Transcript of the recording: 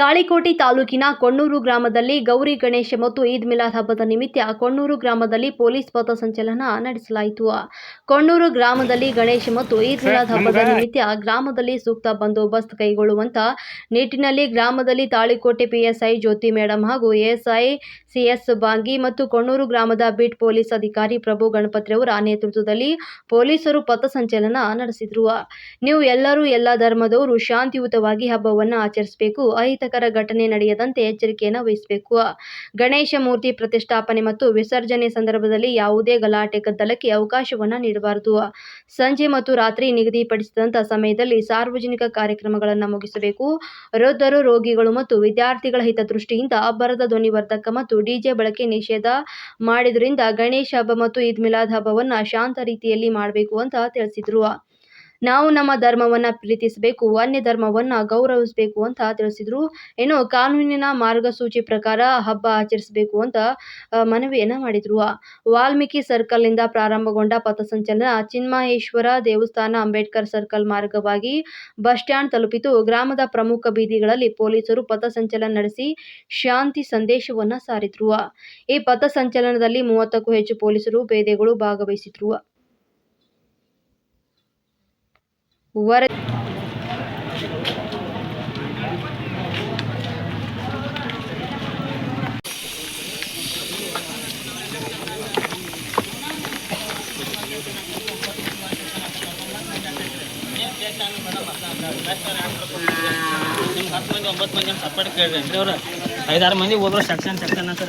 ತಾಳಿಕೋಟೆ ತಾಲೂಕಿನ ಕೊಣ್ಣೂರು ಗ್ರಾಮದಲ್ಲಿ ಗೌರಿ ಗಣೇಶ ಮತ್ತು ಈದ್ ಮಿಲಾದ್ ಹಬ್ಬದ ನಿಮಿತ್ತ ಕೊಣ್ಣೂರು ಗ್ರಾಮದಲ್ಲಿ ಪೊಲೀಸ್ ಪಥಸಂಚಲನ ನಡೆಸಲಾಯಿತು. ಕೊಣ್ಣೂರು ಗ್ರಾಮದಲ್ಲಿ ಗಣೇಶ ಮತ್ತು ಈದ್ ಮಿಲಾದ್ ಹಬ್ಬದ ನಿಮಿತ್ತ ಗ್ರಾಮದಲ್ಲಿ ಸೂಕ್ತ ಬಂದೋಬಸ್ತ್ ಕೈಗೊಳ್ಳುವಂತ ನಿಟ್ಟಿನಲ್ಲಿ ಗ್ರಾಮದಲ್ಲಿ ತಾಳಿಕೋಟೆ ಪಿಎಸ್ಐ ಜ್ಯೋತಿ ಮೇಡಂ ಹಾಗೂ ಎಎಸ್ಐ ಸಿಎಸ್ ಬಾಂಗಿ ಮತ್ತು ಕೊಣ್ಣೂರು ಗ್ರಾಮದ ಬೀಟ್ ಪೊಲೀಸ್ ಅಧಿಕಾರಿ ಪ್ರಭು ಗಣಪತಿರವರ ನೇತೃತ್ವದಲ್ಲಿ ಪೊಲೀಸರು ಪಥಸಂಚಲನ ನಡೆಸಿದ್ರು. ನೀವು ಎಲ್ಲರೂ ಎಲ್ಲ ಧರ್ಮದವರು ಶಾಂತಿಯುತವಾಗಿ ಹಬ್ಬವನ್ನು ಆಚರಿಸಬೇಕು. ಅಹಿತಕರ ಘಟನೆ ನಡೆಯದಂತೆ ಎಚ್ಚರಿಕೆಯನ್ನು ವಹಿಸಬೇಕು. ಗಣೇಶ ಮೂರ್ತಿ ಪ್ರತಿಷ್ಠಾಪನೆ ಮತ್ತು ವಿಸರ್ಜನೆ ಸಂದರ್ಭದಲ್ಲಿ ಯಾವುದೇ ಗಲಾಟೆ ಗದ್ದಲಕ್ಕೆ ಅವಕಾಶವನ್ನು ನೀಡಬಾರದು. ಸಂಜೆ ಮತ್ತು ರಾತ್ರಿ ನಿಗದಿಪಡಿಸಿದಂಥ ಸಮಯದಲ್ಲಿ ಸಾರ್ವಜನಿಕ ಕಾರ್ಯಕ್ರಮಗಳನ್ನು ಮುಗಿಸಬೇಕು. ವೃದ್ಧರು, ರೋಗಿಗಳು ಮತ್ತು ವಿದ್ಯಾರ್ಥಿಗಳ ಹಿತದೃಷ್ಟಿಯಿಂದ ಅಬ್ಬರದ ಧ್ವನಿವರ್ಧಕ ಮತ್ತು ಡಿಜೆ ಬಳಕೆ ನಿಷೇಧ ಮಾಡಿದ್ರಿಂದ ಗಣೇಶ ಹಬ್ಬ ಮತ್ತು ಈದ್ ಮಿಲಾದ್ ಹಬ್ಬವನ್ನು ಶಾಂತ ರೀತಿಯಲ್ಲಿ ಮಾಡಬೇಕು ಅಂತ ತಿಳಿಸಿದ್ರು. ನಾವು ನಮ್ಮ ಧರ್ಮವನ್ನ ಪ್ರೀತಿಸಬೇಕು ಅನ್ಯ ಧರ್ಮವನ್ನ ಗೌರವಿಸಬೇಕು ಅಂತ ತಿಳಿಸಿದ್ರು. ಏನು, ಕಾನೂನಿನ ಮಾರ್ಗಸೂಚಿ ಪ್ರಕಾರ ಹಬ್ಬ ಆಚರಿಸಬೇಕು ಅಂತ ಮನವಿಯನ್ನ ಮಾಡಿದ್ರು. ವಾಲ್ಮೀಕಿ ಸರ್ಕಲ್ನಿಂದ ಪ್ರಾರಂಭಗೊಂಡ ಪಥಸಂಚಲನ ಚಿನ್ಮಹೇಶ್ವರ ದೇವಸ್ಥಾನ ಅಂಬೇಡ್ಕರ್ ಸರ್ಕಲ್ ಮಾರ್ಗವಾಗಿ ಬಸ್ ಸ್ಟ್ಯಾಂಡ್ ತಲುಪಿತು. ಗ್ರಾಮದ ಪ್ರಮುಖ ಬೀದಿಗಳಲ್ಲಿ ಪೊಲೀಸರು ಪಥಸಂಚಲನ ನಡೆಸಿ ಶಾಂತಿ ಸಂದೇಶವನ್ನ ಸಾರಿದ್ರು. ಈ ಪಥಸಂಚಲನದಲ್ಲಿ ಮೂವತ್ತಕ್ಕೂ ಹೆಚ್ಚು ಪೊಲೀಸರು ಪೇದೆಗಳು ಭಾಗವಹಿಸಿದ್ರು. ವರದಿ ನಿಮ್ಗೆ ಹತ್ತು ಮಂದಿ ಒಂಬತ್ತು ಮಂದಿ ಸಪ್ರೇಟ್ ಕೇಳ್ರಿ ಅವ್ರು ಐದಾರು ಮಂದಿ ಹೋದ್ರು ಸೆಕ್ಷನ್ ಸೆಕ್ಷನ್ ಅಂತ